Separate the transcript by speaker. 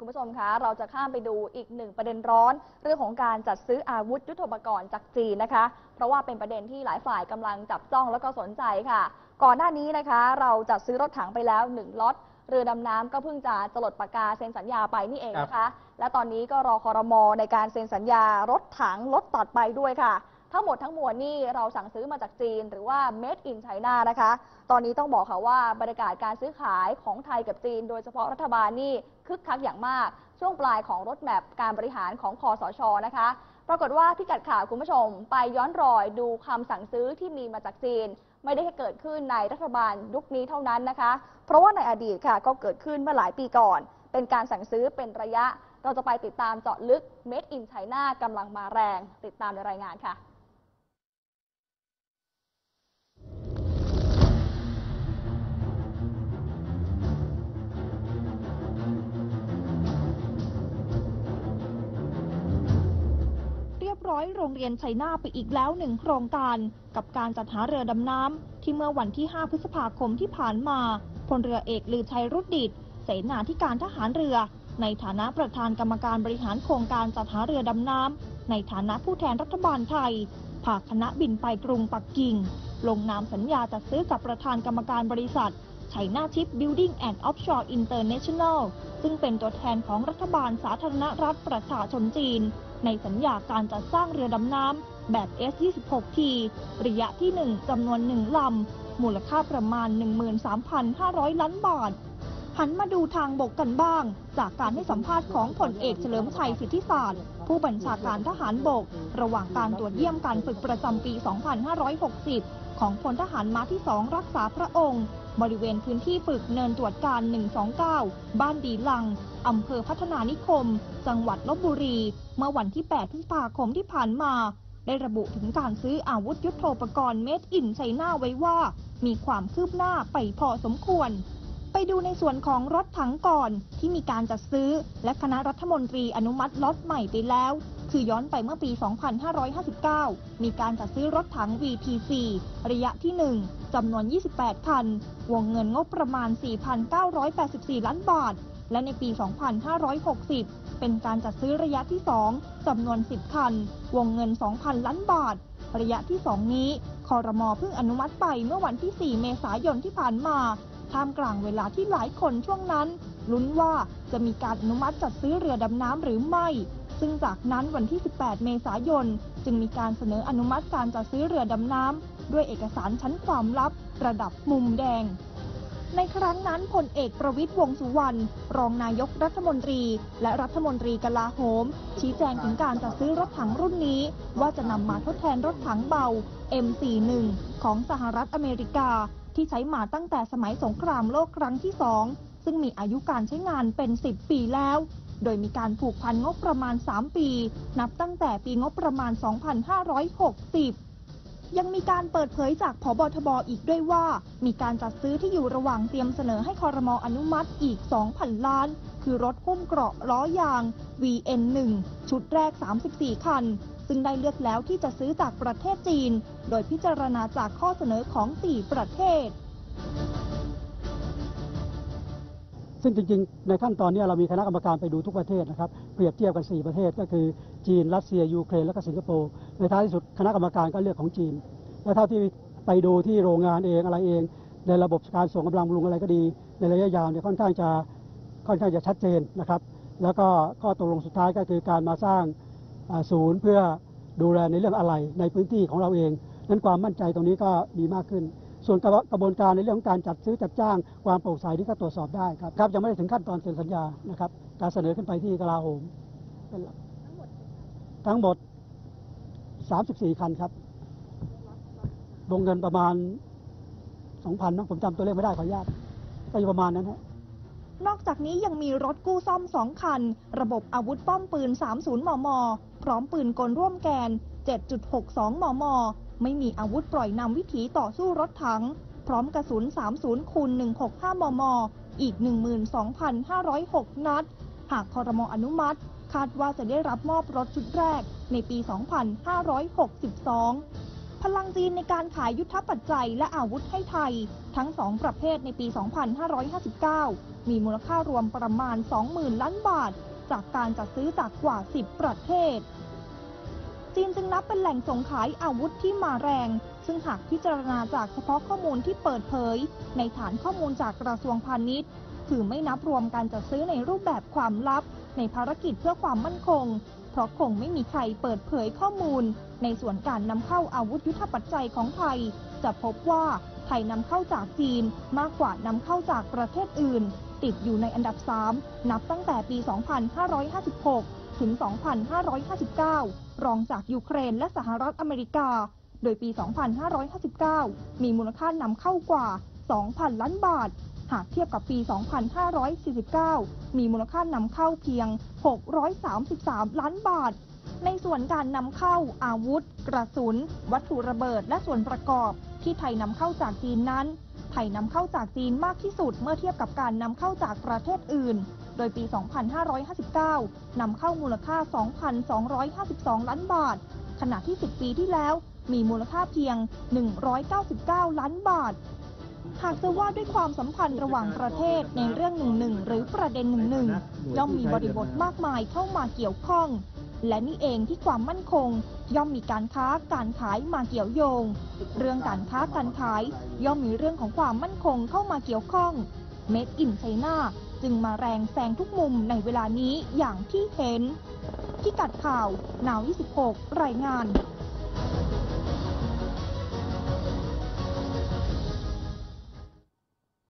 Speaker 1: คุณผู้ชมคะ เราจะข้ามไปดูอีกหนึ่งประเด็นร้อน เรื่องของการจัดซื้ออาวุธยุทโธปกรณ์จากจีนนะคะ เพราะว่าเป็นประเด็นที่หลายฝ่ายกำลังจับจ้องแล้วก็สนใจค่ะ ก่อนหน้านี้นะคะ เราจัดซื้อรถถังไปแล้วหนึ่งล็อตเรือดำน้ำก็เพิ่งจะจลดปากกาเซ็นสัญญาไปนี่เองนะคะ และตอนนี้ก็รอคอรมอในการเซ็นสัญญารถถังรถตัดไปด้วยค่ะ ทั้งหมดทั้งมวลนี่เราสั่งซื้อมาจากจีน หรือว่า made in China นะคะ ตอนนี้ต้องบอกค่ะว่าบรรยากาศการซื้อขายของไทยกับจีน โดยเฉพาะรัฐบาลนี่คึกคักอย่างมาก ช่วงปลายของรถแมพการบริหารของคอสชนะคะ ปรากฏว่าพิกัดข่าวคุณผู้ชม ไปย้อนรอยดูคำสั่งซื้อที่มีมาจากจีน ไม่ได้แค่เกิดขึ้นในรัฐบาลยุคนี้เท่านั้นนะคะ เพราะว่าในอดีตค่ะก็เกิดขึ้นเมื่อหลายปีก่อน เป็นการสั่งซื้อเป็นระยะ เราจะไปติดตามเจาะลึก Made in China กำลังมาแรง ติดตามในรายงานค่ะ
Speaker 2: ร้อยโรงเรียนชัยนาไปอีกแล้วหนึ่งโครงการ กับการจัดหาเรือดำน้ำที่เมื่อวันที่ 5 พฤษภาคมที่ผ่านมาพลเรือเอกลือชัยรุดดิตเสนาธิการทหารเรือ ในฐานะประธานกรรมการบริหารโครงการจัดหาเรือดำน้ำในฐานะผู้แทนรัฐบาลไทยพาคณะบินไปกรุงปักกิ่ง ลงนามสัญญาจัดซื้อกับประธานกรรมการบริษัทไชน่าชิปบิลดิ้งแอนด์ออฟชอร์อินเตอร์เนชั่นแนลซึ่งเป็นตัวแทนของรัฐบาลสาธารณรัฐประชาชนจีน ในสัญญาการจัดสร้างเรือดำน้ำแบบ S26T ระยะที่ 1จำนวน 1 ลำ มูลค่าประมาณ 13,500 ล้านบาท หันมาดูทางบกกันบ้าง จากการให้สัมภาษณ์ของผลเอกเฉลิมชัยสิทธิศาสตร์ ผู้บัญชาการทหารบก ระหว่างการตรวจเยี่ยมการฝึกประจำปี 2560 ของพลทหารม้าที่ 2 รักษาพระองค์ บริเวณพื้นที่ฝึกเนินตรวจการ 129 บ้านดีลัง อำเภอพัฒนานิคม จังหวัดลบบุรี เมื่อวันที่ 8 พฤษภาคมที่ผ่านมา ได้ระบุถึงการซื้ออาวุธยุทโธปกรณ์เมดอินไชน่าไว้ว่า มีความคืบหน้าไปพอสมควร ไปดูในส่วนของรถถังก่อนที่มีการจัดซื้อ และคณะรัฐมนตรีอนุมัติล็อตใหม่ไปแล้ว คือย้อนไปเมื่อปี 2559 มีการจัดซื้อรถถัง VTC ระยะที่ 1 จำนวน 28 คัน วงเงินงบประมาณ 4,984 ล้านบาท และในปี 2560 เป็นการจัดซื้อระยะที่ 2 จำนวน 10 คัน วงเงิน 2,000 ล้านบาท ระยะที่ 2 นี้คอรมอเพิ่งอนุมัติไปเมื่อวันที่ 4 เมษายนที่ผ่านมาท่ามกลางเวลาที่หลายคนช่วงนั้นลุ้นว่าจะมีการอนุมัติจัดซื้อเรือดำน้ำหรือไม่ ซึ่งจากนั้นวันที่ 18 เมษายน จึงมีการเสนออนุมัติการจัดซื้อเรือดำน้ำด้วยเอกสารชั้นความลับ ระดับมุมแดง ในครั้งนั้นพลเอกประวิตยวงสุวรรณรองนายกรัฐมนตรี และรัฐมนตรีกลาโหม ชี้แจงถึงการจัดซื้อรถถังรุ่นนี้ ว่าจะนำมาทดแทนรถถังเบา M41 ของสหรัฐอเมริกา ที่ใช้มาตั้งแต่สมัยสงครามโลกครั้งที่สองซึ่งมีอายุการใช้งานเป็น 10 ปีแล้ว โดยมีการผูกพันงบประมาณ 3 ปี นับตั้งแต่ปีงบประมาณ 2560ยังมีการเปิดเผยจากพบทบอีกด้วยว่า มีการจัดซื้อที่อยู่ระหว่างเตรียมเสนอให้คอรมออนุมัติอีก 2,000 ล้าน คือรถหุ้มเกราะล้อยาง VN1 ชุดแรก 34 คัน ซึ่งได้เลือกแล้วที่จะซื้อจากประเทศจีน โดยพิจารณาจากข้อเสนอของ 4 ประเทศ
Speaker 3: ซึ่งจริงๆ ในขั้นตอนนี้เรามีคณะกรรมการไปดูทุกประเทศนะครับ เปรียบเทียบกัน 4 ประเทศก็คือจีน รัสเซีย ยูเครน และก็สิงคโปร์ ในท้ายที่สุดคณะกรรมการก็เลือกของจีน และเท่าที่ไปดูที่โรงงานเองอะไรเอง ในระบบการส่งกำลังบำรุงอะไรก็ดี ในระยะยาวเนี่ยค่อนข้างจะค่อนข้างจะชัดเจนนะครับ แล้วก็ข้อตกลงสุดท้ายก็คือการมาสร้างศูนย์เพื่อดูแลในเรื่องอะไรในพื้นที่ของเราเองนั้นความมั่นใจตรงนี้ก็มีมากขึ้น ส่วนกระบกระบวนการในเรื่องของการจัดซื้อจัดจ้างความโปร่งใสนี่ก็ตรวจสอบได้ครับครับยังไม่ได้ถึงขั้นตอนเซ็นสัญญานะครับการเสนอขึ้นไปที่กลาโหมเป็นหลักทั้งหมด 34 คันครับวงเงินประมาณ 2,000นะผมจำตัวเลขไม่ได้ขออนุญาตก็อยู่ประมาณนั้นฮะ
Speaker 2: นอกจากนี้ยังมีรถกู้ซ่อม 2 คัน ระบบอาวุธป้อมปืน 30 มม พร้อมปืนกลร่วมแกน 7.62 มม ไม่มีอาวุธปล่อยนำวิถีต่อสู้รถถัง พร้อมกระสุน 30คูณ165 มม อีก 12,506 นัด หากคอรมออนุมัติ คาดว่าจะได้รับมอบรถชุดแรกในปี 2562 พลังจีนในการขายยุทธปัจจัยและอาวุธให้ไทย ทั้งสองประเภทในปี 2559 มีมูลค่ารวมประมาณ 20,000 ล้านบาท จากการจัดซื้อจากกว่า 10 ประเทศ จีนจึงนับเป็นแหล่งส่งขายอาวุธที่มาแรง ซึ่งหากพิจารณาจากเฉพาะข้อมูลที่เปิดเผย ในฐานข้อมูลจากกระทรวงพาณิชย์ คือไม่นับรวมการจัดซื้อในรูปแบบความลับ ในภารกิจเพื่อความมั่นคง เพราะคงไม่มีใครเปิดเผยข้อมูล ในส่วนการนำเข้าอาวุธยุทธปัจจัยของไทย จะพบว่าไทยนำเข้าจากจีนมากกว่านำเข้าจากประเทศอื่น ติดอยู่ในอันดับ 3 นับตั้งแต่ปี 2556 ถึง 2559 รองจากยูเครนและสหรัฐอเมริกา โดยปี 2559 มีมูลค่านำเข้ากว่า 2,000 ล้านบาท หากเทียบกับปี 2549 มีมูลค่านำเข้าเพียง 633 ล้านบาท ในส่วนการนำเข้าอาวุธ กระสุน วัตถุระเบิดและส่วนประกอบ ที่ไทยนำเข้าจากจีนนั้น ไทยนำเข้าจากจีนมากที่สุดเมื่อเทียบกับการนำเข้าจากประเทศอื่น ดยปี 2559 นำเข้ามูลค่า 2,252 ล้านบาท ขณะที่ 10 ปีที่แล้วมีมูลค่าเพียง 199 ล้านบาท หากจะว่าด้วยความสัมพันธ์ระหว่างประเทศในเรื่องหนึ่งหนึ่งหรือประเด็นหนึ่งหนึ่งย่อมมีบริบทมากมายเข้ามาเกี่ยวข้อง และนี่เองที่ความมั่นคง ย่อมมีการค้าการขายมาเกี่ยวโยง เรื่องการค้าการขาย ย่อมมีเรื่องของความมั่นคงเข้ามาเกี่ยวข้อง Made in China จึงมาแรงแซงทุกมุมในเวลานี้อย่างที่เห็นพิกัดข่าวนาว26รายงาน